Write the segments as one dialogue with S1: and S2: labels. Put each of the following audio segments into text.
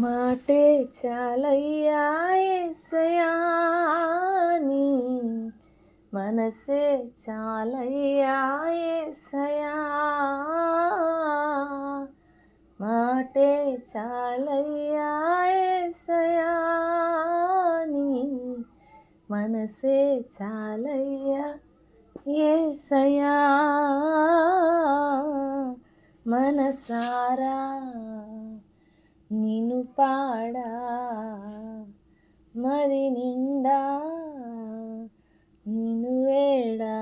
S1: మాటే చాలయ్యా ఏసయాని మనసే చాలయ్యా ఏసయా మాటే చాలయ్యా ఏసయాని మనసే చాలయ్యా ఏసయా మనసారా నిను పాడా మరి నిండా నిను వేడా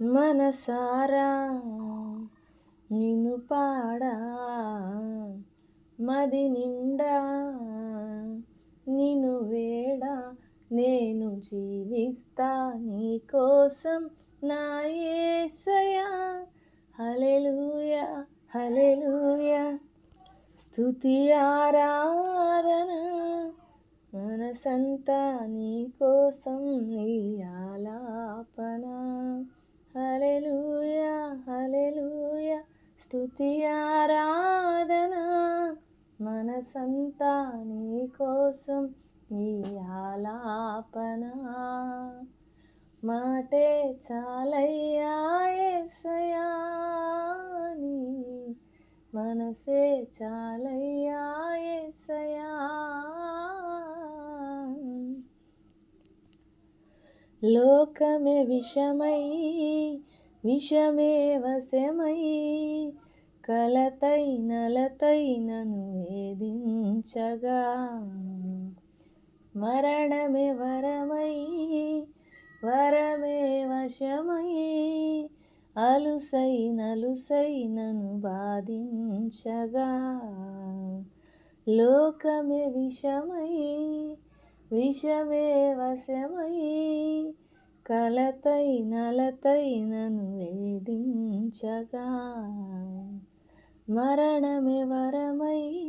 S1: మనసారా నిను పాడా మది నిండా నిను వేడా నేను జీవిస్తా నీ కోసం నా ఏసయా హలెలుయా హలెలుయా స్థుతి ఆరాధన మనసంతా నీ కోసం నీ ఆలాపన. హల్లెలూయా హల్లెలూయా స్థుతి ఆరాధన మనసంతా నీ కోసం నీ ఆలాపన. మాటే చాలయ్యా ఏసయా మనసే చాలయ్యా యేసయ్యా లోకమే విషమై విషమే వశమై కలతై నలతై నను వేధించగా. మరణమే వరమై వరమే వశమై అలుసైనలుసైనను బాధించగా. లోకమే విషమై విషమే వశమై కలతై నలతైనను వేధించగా. మరణమే వరమై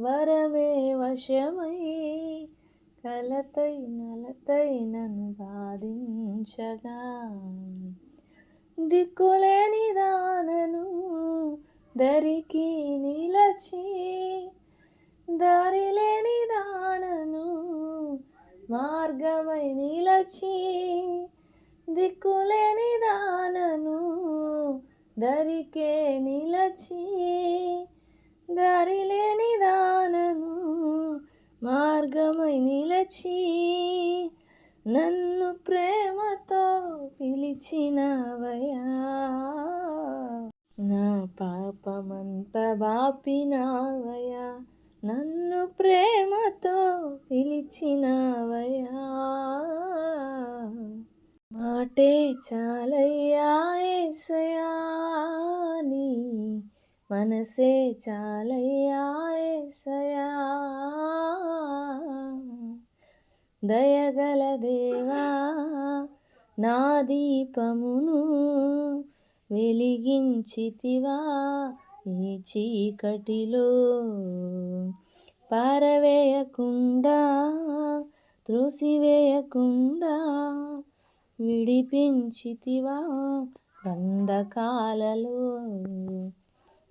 S1: వరమే వశమై కలతై నలతైనను బాధించగా. దిక్కులేని దానను దరికి నిలచి దారి లేని దానను మార్గమై నిలచి దిక్కులేని దానను దరికే నిలచి దారి లేని దానను మార్గమై నిలచి నన్ను ప్రేమతో పిలిచినవయా నా పాపమంత బాపినావయా నన్ను ప్రేమతో పిలిచినవయా మాటే చాలయ్యా ఏసయా నీ మనసే చాలయ్యా ఏసయా దయగల దేవా నా దీపమును వెలిగించితివా ఈ చీకటిలో. పారవేయకుండా త్రోసివేయకుండా విడిపించితివా బంధకాలలో.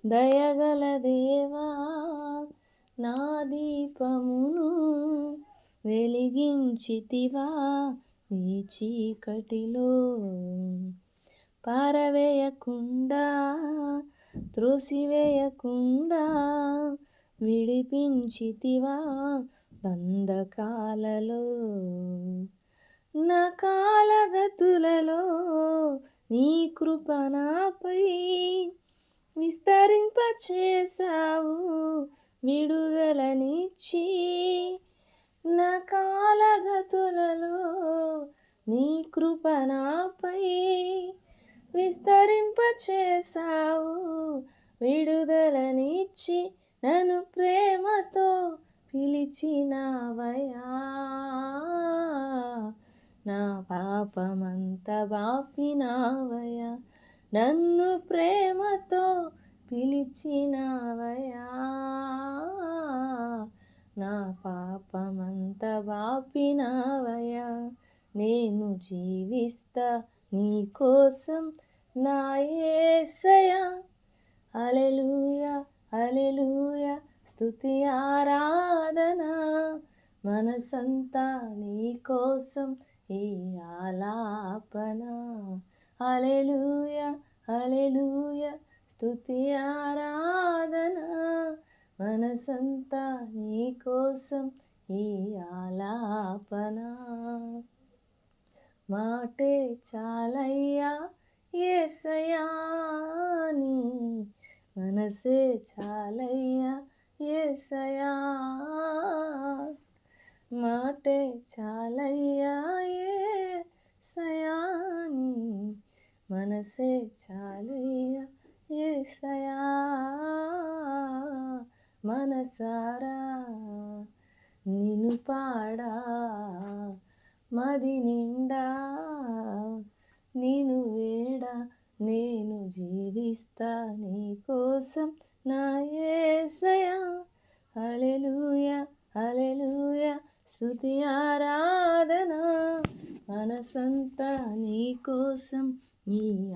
S1: దయగల దేవా నా దీపమును వెలిగించితివా ఈ చీకటిలో. పారవేయకుండా త్రోసివేయకుండా విడిపించితివా బంధకాలలో. నా కాలగతులలో నీ కృప నాపై విస్తరింపచేసావు విడుదలనిచ్చి నీ కృప నాపై విస్తరింపచేసావు విడుదలనిచ్చి నన్ను ప్రేమతో పిలిచినావయా నా పాపమంత బాపినావయా నన్ను ప్రేమతో పిలిచినావయా నా పాపమంత బాపినావయా నేను జీవిస్తా నీ కోసం నా ఏసయా అలెలుయ అలెలుయ స్తుతి ఆరాధన. మనసంతా నీ కోసం ఈ ఆలాపన. అలెలూయ హల్లెలూయ స్తుతి ఆరాధన. మనసంతా నీ కోసం ఈ ఆలాపన. మాటే చాలయ్యా ఏసయాని మనసే చాలయ్యా ఏసయా మాటే చాలయ్యా ఏసయ్యా నీ మనసే చాలయ్యా ఏసయ్యా. మనసారా నిను పాడా మది నిండా నేను వేడ నేను జీవిస్తా నీ కోసం నా ఏసయా. అలెలుయ అలెలుయ స్తుతి ఆరాధన. మనసంతా నీ కోసం ఈ